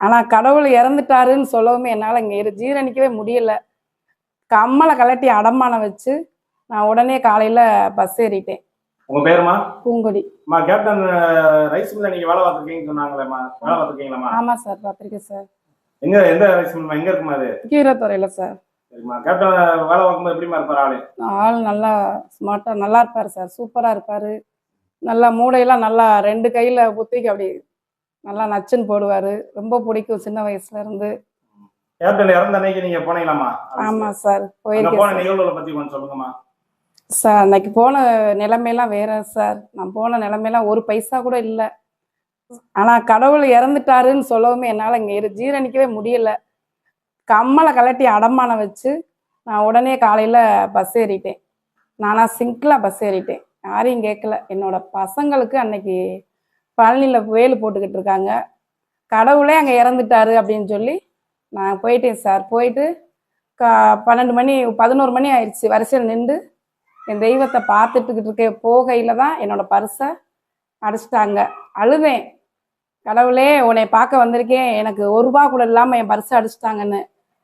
ஆனா கடவுள் இறந்துட்டாருன்னு சொல்லவுமே என்னால இங்க இரு ஜீரணிக்கவே முடியல. கம்மலை கலட்டி அடமானம் வச்சு நான் உடனே காலையில பஸ் ஏறிட்டேன். உங்க பேருமா? பூங்கொடி. அம்மா கேப்டன் ரைஸ் மில்ல நீங்க வேலை பார்த்துருக்கீங்கன்னு சொன்னாங்களேம்மா. வேலை பார்த்துருக்கீங்களாம்மா? ஆமா சார் பார்த்திருக்கேன் சார் எங்க எந்த ரைஸ் மில்மா எங்க இருக்குமா அது? கீரத்துறையில சார் சரிம்மா. கேப்டன் வேலை பார்க்கும்போது எப்படிமா இருப்பார் ஆளு? ஆள் நல்லா ஸ்மார்ட்டா நல்லா இருப்பாரு சார் சூப்பரா இருப்பாரு. நல்லா மூடையெல்லாம் நல்லா ரெண்டு கையில புத்திக்கு அப்படி நல்லா நச்சுன்னு போடுவாரு. ரொம்ப பிடிக்கும் சின்ன வயசுல இருந்து. கேப்டன் இறந்த அன்னைக்கு நீங்க போனீங்களாமா ஆமா சார் போயிருக்கேன் போன. நிகழ்வுகளை பத்தி கொஞ்சம் சொல்லுங்கம்மா. சார் அன்னைக்கு போன நிலைமையெல்லாம் வேற சார். நான் போன நிலைமையெல்லாம் ஒரு பைசா கூட இல்லை. ஆனா கடவுள் இறந்துட்டாருன்னு சொல்லவுமே என்னால இங்க இரு ஜீரணிக்கவே முடியல. கம்மலை கலட்டி அடமானம் வச்சு நான் உடனே காலையில பஸ் ஏறிட்டேன். நானா சிங்கிளா பஸ் ஏறிட்டேன். யாரையும் கேட்கல என்னோட பசங்களுக்கு அன்னைக்கு பழனியில் வேலு போட்டுக்கிட்டு இருக்காங்க. கடவுளே அங்கே இறந்துட்டாரு அப்படின்னு சொல்லி நான் போயிட்டேன் சார். போயிட்டு கா பன்னெண்டு மணி பதினோரு மணி ஆயிடுச்சு. வரிசையில் நின்று என் தெய்வத்தை பார்த்துட்டுக்கிட்டு இருக்க போகையில் தான் என்னோட பர்ஸை அடிச்சிட்டாங்க. அழுதேன். கடவுளே உன்னை பார்க்க வந்திருக்கேன். எனக்கு ஒரு ரூபா கூட இல்லாமல் என் பர்ஸை அடிச்சிட்டாங்கன்னு.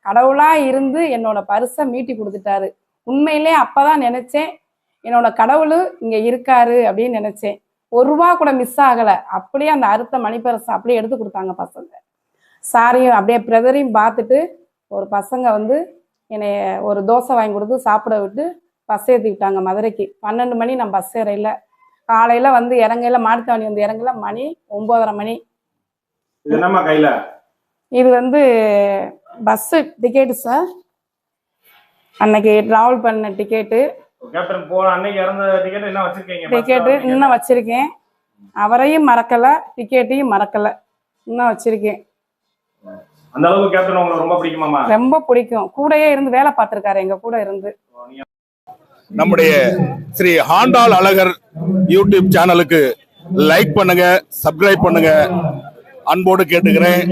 கடவுளாக இருந்து என்னோட பர்ஸை மீட்டி கொடுத்துட்டாரு. உண்மையிலே அப்பதான் நினச்சேன் என்னோட கடவுள் இங்கே இருக்காரு அப்படின்னு நினச்சேன். ஒரு ரூபா கூட மிஸ் ஆகல. அப்படியே அந்த அறுத்த மணி பர்ஸ் அப்படியே எடுத்து கொடுத்தாங்க பசங்க. சாரியும் அப்படியே பிரதரையும் பார்த்துட்டு ஒரு பசங்க வந்து என்னை ஒரு தோசை வாங்கி கொடுத்து சாப்பிட விட்டு பஸ் ஏற்றிக்கிட்டாங்க மதுரைக்கு. பன்னெண்டு மணி நான் பஸ் ஏறையில காலையில வந்து இறங்கையில மாட்டுத்தாவணி வந்து இறங்கல. மணி ஒன்பதரை மணி. இது என்னம்மா கையில? இது வந்து பஸ்ஸு டிக்கெட்டு சார் அன்னைக்கு ட்ராவல் பண்ண டிக்கெட்டு கேப்டன் போன அன்னைக்கு இறந்த டிக்கெட் என்ன வச்சிருக்கீங்க? டிக்கெட்டு பஸ்ல இன்னும் வச்சிருக்கேன். அவரையும் மறக்கல டிக்கெட்டையும் மறக்கல. இன்னும் வச்சிருக்கேன். அந்த அளவுக்கு கேப்டன் உங்களுக்கு ரொம்ப பிடிக்குமாமா ரொம்ப பிடிக்கும். கூடயே இருந்து வேலை பார்த்துருக்காரு எங்க கூட இருந்து. நம்முடைய ஸ்ரீ ஹாண்டால் அழகர் யூடியூப் சேனலுக்கு லைக் பண்ணுங்க சப்ஸ்கிரைப் பண்ணுங்க. அன்போடு கேட்டுக்கிறேன்.